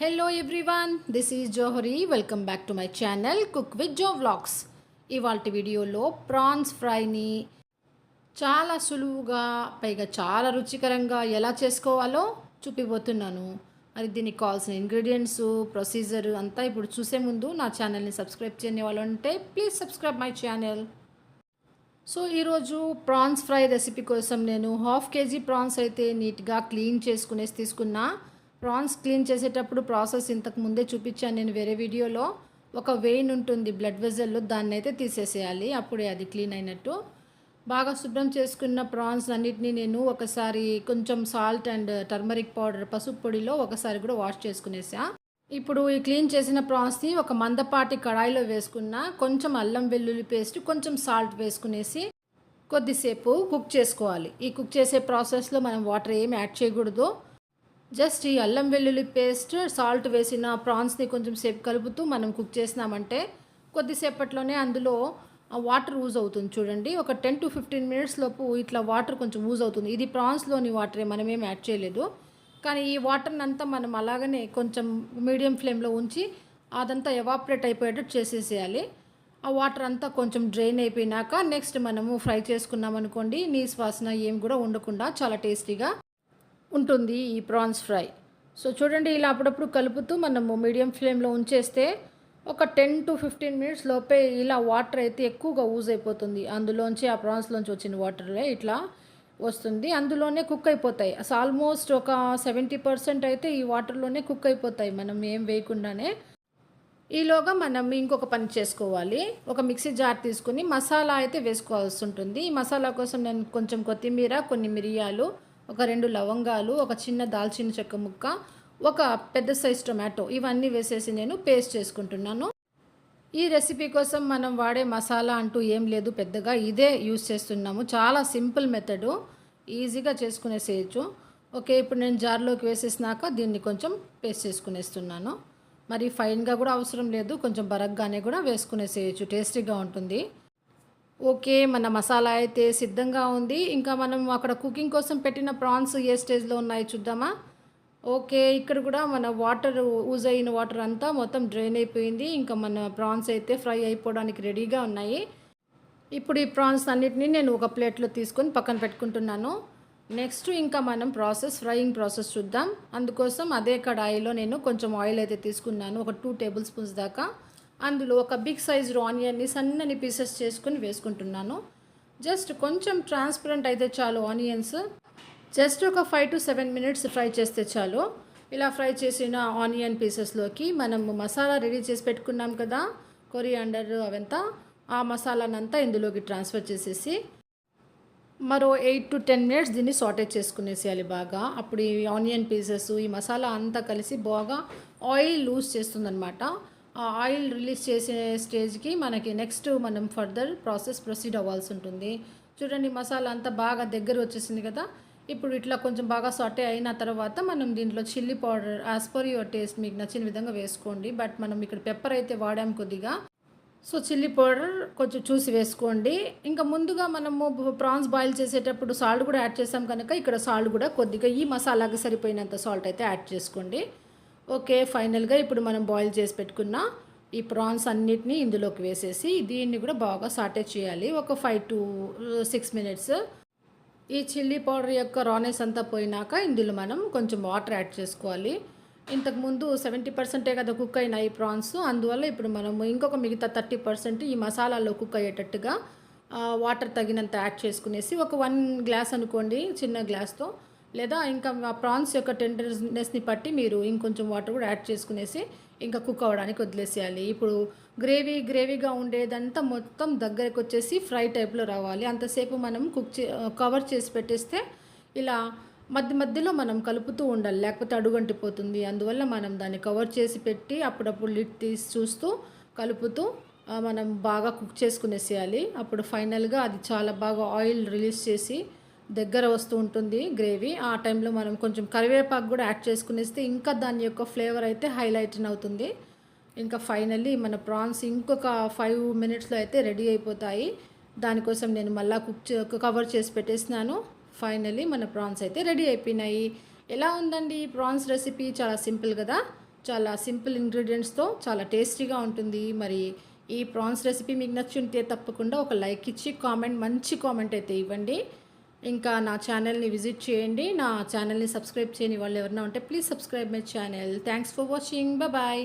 Hello everyone this is Johari welcome back to my channel cook with Jo vlogs ఇవాళ వీడియోలో prawns ఫ్రైని చాలా సులువుగా పైగా చాలా రుచికరంగా ఎలా చేసుకోవాలో చూపిపోతున్నాను మరి దీనికి కావాల్సిన ఇంగ్రీడియంట్స్ ప్రొసీజర్ అంతా ఇప్పుడు చూసే ముందు నా ఛానల్ని సబ్స్క్రైబ్ చేయని వాళ్ళు ఉంటే please subscribe my channel so ఈరోజు ప్రాన్స్ ఫ్రై రెసిపీ కోసం నేను హాఫ్ కేజీ ప్రాన్స్ అయితే నీట్గా క్లీన్ చేసుకునేసి తీసుకున్నా. ప్రాన్స్ క్లీన్ చేసేటప్పుడు ప్రాసెస్ ఇంతకు ముందే చూపించాను నేను వేరే వీడియోలో. ఒక వెయిన్ ఉంటుంది బ్లడ్ వెజల్లో దాన్ని అయితే తీసేసేయాలి. అప్పుడే అది క్లీన్ అయినట్టు. బాగా శుభ్రం చేసుకున్న ప్రాన్స్ అన్నిటినీ నేను ఒకసారి కొంచెం సాల్ట్ అండ్ టర్మరిక్ పౌడర్ పసుపు పొడిలో ఒకసారి కూడా వాష్ చేసుకునేసా. ఇప్పుడు ఈ క్లీన్ చేసిన ప్రాన్స్ని ఒక మందపాటి కడాయిలో వేసుకున్న కొంచెం అల్లం వెల్లుల్లి పేస్ట్ కొంచెం సాల్ట్ వేసుకునేసి కొద్దిసేపు కుక్ చేసుకోవాలి. ఈ కుక్ చేసే ప్రాసెస్లో మనం వాటర్ ఏమి యాడ్ చేయకూడదు. జస్ట్ ఈ అల్లం వెల్లుల్లి పేస్ట్ సాల్ట్ వేసిన ప్రాన్స్ని కొంచెం సేపు కలుపుతూ మనం కుక్ చేసినామంటే కొద్దిసేపట్లోనే అందులో వాటర్ యూజ్ అవుతుంది చూడండి. ఒక టెన్ టు ఫిఫ్టీన్ మినిట్స్ లోపు ఇట్లా వాటర్ కొంచెం యూజ్ అవుతుంది. ఇది ప్రాన్స్లోని వాటరే మనం ఏం యాడ్ చేయలేదు. కానీ ఈ వాటర్ని అంతా మనం అలాగనే కొంచెం మీడియం ఫ్లేమ్లో ఉంచి అదంతా ఎవాపరేట్ అయిపోయేటట్టు చేసేసేయాలి. ఆ వాటర్ అంతా కొంచెం డ్రైన్ అయిపోయినాక నెక్స్ట్ మనము ఫ్రై చేసుకున్నాం అనుకోండి నీస్ వాసన ఏం కూడా ఉండకుండా చాలా టేస్టీగా ఉంటుంది ఈ ప్రాన్స్ ఫ్రై. సో చూడండి ఇలా అప్పుడప్పుడు కలుపుతూ మనము మీడియం ఫ్లేమ్లో ఉంచేస్తే ఒక టెన్ టు ఫిఫ్టీన్ మినిట్స్ లోపే ఇలా వాటర్ అయితే ఎక్కువగా యూజ్ అయిపోతుంది. అందులోంచి ఆ ప్రాన్స్లోంచి వచ్చిన వాటర్లే ఇట్లా వస్తుంది. అందులోనే కుక్ అయిపోతాయి. అసలు ఆల్మోస్ట్ ఒక సెవెంటీ పర్సెంట్ అయితే ఈ వాటర్లోనే కుక్ అయిపోతాయి. మనం ఏం వేయకుండానే ఈలోగా మనం ఇంకొక పని చేసుకోవాలి. ఒక మిక్సీ జార్ తీసుకుని మసాలా అయితే వేసుకోవాల్సి ఉంటుంది. ఈ మసాలా కోసం నేను కొంచెం కొత్తిమీర కొన్ని మిరియాలు ఒక రెండు లవంగాలు ఒక చిన్న దాల్చిన చెక్క ముక్క ఒక పెద్ద సైజ్ టొమాటో ఇవన్నీ వేసేసి నేను పేస్ట్ చేసుకుంటున్నాను. ఈ రెసిపీ కోసం మనం వాడే మసాలా అంటూ ఏం లేదు పెద్దగా. ఇదే యూస్ చేస్తున్నాము. చాలా సింపుల్ మెథడు ఈజీగా చేసుకునేసేయచ్చు ఓకే ఇప్పుడు నేను జార్లోకి వేసేసినాక దీన్ని కొంచెం పేస్ట్ చేసుకునేస్తున్నాను. మరి ఫైన్గా కూడా అవసరం లేదు. కొంచెం బరగ్గానే కూడా వేసుకునేసేయచ్చు టేస్టీగా ఉంటుంది. ఓకే మన మసాలా అయితే సిద్ధంగా ఉంది. ఇంకా మనం అక్కడ కుకింగ్ కోసం పెట్టిన ప్రాన్స్ ఏ స్టేజ్లో ఉన్నాయి చూద్దామా? ఓకే ఇక్కడ కూడా మన వాటర్ యూజ్ అయిన వాటర్ అంతా మొత్తం డ్రైన్ అయిపోయింది. ఇంకా మన ప్రాన్స్ అయితే ఫ్రై అయిపోవడానికి రెడీగా ఉన్నాయి. ఇప్పుడు ఈ ప్రాన్స్ అన్నిటినీ నేను ఒక ప్లేట్లో తీసుకొని పక్కన పెట్టుకుంటున్నాను. నెక్స్ట్ ఇంకా మనం ప్రాసెస్ ఫ్రైయింగ్ ప్రాసెస్ చూద్దాం. అందుకోసం అదే కడాయిలో నేను కొంచెం ఆయిల్ అయితే తీసుకున్నాను. ఒక టూ టేబుల్ స్పూన్స్ దాకా. అందులో ఒక బిగ్ సైజ్ ఆనియన్ని సన్నని పీసెస్ చేసుకుని వేసుకుంటున్నాను. జస్ట్ కొంచెం ట్రాన్స్పరెంట్ అయితే చాలు ఆనియన్స్. జస్ట్ ఒక five to seven minutes fry చేస్తే చాలు. ఇలా ఫ్రై చేసిన ఆనియన్ పీసెస్లోకి మనం మసాలా రెడీ చేసి పెట్టుకున్నాం కదా కొరియాండర్ అవంతా. ఆ మసాలానంతా ఇందులోకి ట్రాన్స్ఫర్ చేసేసి మరో ఎయిట్ టు టెన్ మినిట్స్ దీన్ని సాటేజ్ చేసుకునేసేయాలి బాగా. అప్పుడు ఈ ఆనియన్ పీసెస్ ఈ మసాలా అంతా కలిసి బాగా ఆయిల్ లూజ్ చేస్తుందనమాట ఆ ఆయిల్ రిలీజ్ చేసే స్టేజ్కి మనకి నెక్స్ట్ మనం ఫర్దర్ ప్రాసెస్ ప్రొసీడ్ అవ్వాల్సి ఉంటుంది చూడండి మసాలా అంతా బాగా దగ్గర వచ్చేసింది కదా. ఇప్పుడు ఇట్లా కొంచెం బాగా సాటే అయిన తర్వాత మనం దీంట్లో chilli powder as per your taste మీకు నచ్చిన విధంగా వేసుకోండి. బట్ మనం ఇక్కడ పెప్పర్ అయితే వాడాం కొద్దిగా. సో చిల్లీ పౌడర్ కొంచెం చూసి వేసుకోండి. ఇంకా ముందుగా మనము ప్రాన్స్ బాయిల్ చేసేటప్పుడు సాల్ట్ కూడా యాడ్ చేసాం కనుక ఇక్కడ సాల్ట్ కూడా కొద్దిగా ఈ మసాలాకి సరిపోయినంత సాల్ట్ అయితే యాడ్ చేసుకోండి. ఓకే ఫైనల్గా ఇప్పుడు మనం బాయిల్ చేసి పెట్టుకున్న ఈ ప్రాన్స్ అన్నిటినీ ఇందులోకి వేసేసి దీన్ని కూడా బాగా సాటే చేయాలి. ఒక ఫైవ్ టు సిక్స్ మినిట్స్. ఈ చిల్లీ పౌడర్ యొక్క రానెస్ అంతా పోయినాక ఇందులో మనం కొంచెం వాటర్ యాడ్ చేసుకోవాలి. ఇంతకుముందు సెవెంటీ పర్సెంటే కదా కుక్ అయిన ఈ ప్రాన్స్. అందువల్ల ఇప్పుడు మనము ఇంకొక మిగతా థర్టీ పర్సెంట్ ఈ మసాలాలో కుక్ అయ్యేటట్టుగా వాటర్ తగినంత యాడ్ చేసుకునేసి ఒక వన్ గ్లాస్ అనుకోండి చిన్న గ్లాస్తో. లేదా ఇంకా ఆ ప్రాన్స్ యొక్క టెండర్నెస్ని బట్టి మీరు ఇంకొంచెం వాటర్ కూడా యాడ్ చేసుకునేసి ఇంకా కుక్ అవ్వడానికి వదిలేసేయాలి. ఇప్పుడు గ్రేవీ గ్రేవీగా ఉండేదంతా మొత్తం దగ్గరకు వచ్చేసి ఫ్రై టైప్లో రావాలి. అంతసేపు మనం కుక్ చే కవర్ చేసి పెట్టేస్తే ఇలా మధ్య మధ్యలో మనం కలుపుతూ ఉండాలి. లేకపోతే అడుగంటిపోతుంది. అందువల్ల మనం దాన్ని కవర్ చేసి పెట్టి అప్పుడప్పుడు లిడ్ తీసి చూస్తూ కలుపుతూ మనం బాగా కుక్ చేసుకునేసేయాలి. అప్పుడు ఫైనల్గా అది చాలా బాగా ఆయిల్ రిలీజ్ చేసి దగ్గర వస్తూ ఉంటుంది గ్రేవీ. ఆ టైంలో మనం కొంచెం కరివేపాకు కూడా యాడ్ చేసుకునేస్తే ఇంకా దాని యొక్క ఫ్లేవర్ అయితే హైలైట్ అవుతుంది. ఇంకా ఫైనల్లీ మన ప్రాన్స్ ఇంకొక ఫైవ్ మినిట్స్లో అయితే రెడీ అయిపోతాయి. దానికోసం నేను మళ్ళీ కుక్ కవర్ చేసి పెట్టేసినాను ఫైనలీ మన ప్రాన్స్ అయితే రెడీ అయిపోయినాయి. ఎలా ఉందండి ప్రాన్స్ రెసిపీ చాలా సింపుల్ కదా. చాలా సింపుల్ ఇంగ్రీడియంట్స్తో చాలా టేస్టీగా ఉంటుంది. మరి ఈ ప్రాన్స్ రెసిపీ మీకు నచ్చి ఉంటే తప్పకుండా ఒక లైక్ ఇచ్చి కామెంట్ మంచి కామెంట్ అయితే ఇవ్వండి. ఇంకా నా ఛానల్ని విజిట్ చేయండి. నా ఛానల్ని సబ్స్క్రైబ్ చేయని వాళ్ళు ఎవరైనా ఉంటే please subscribe my channel thanks for watching bye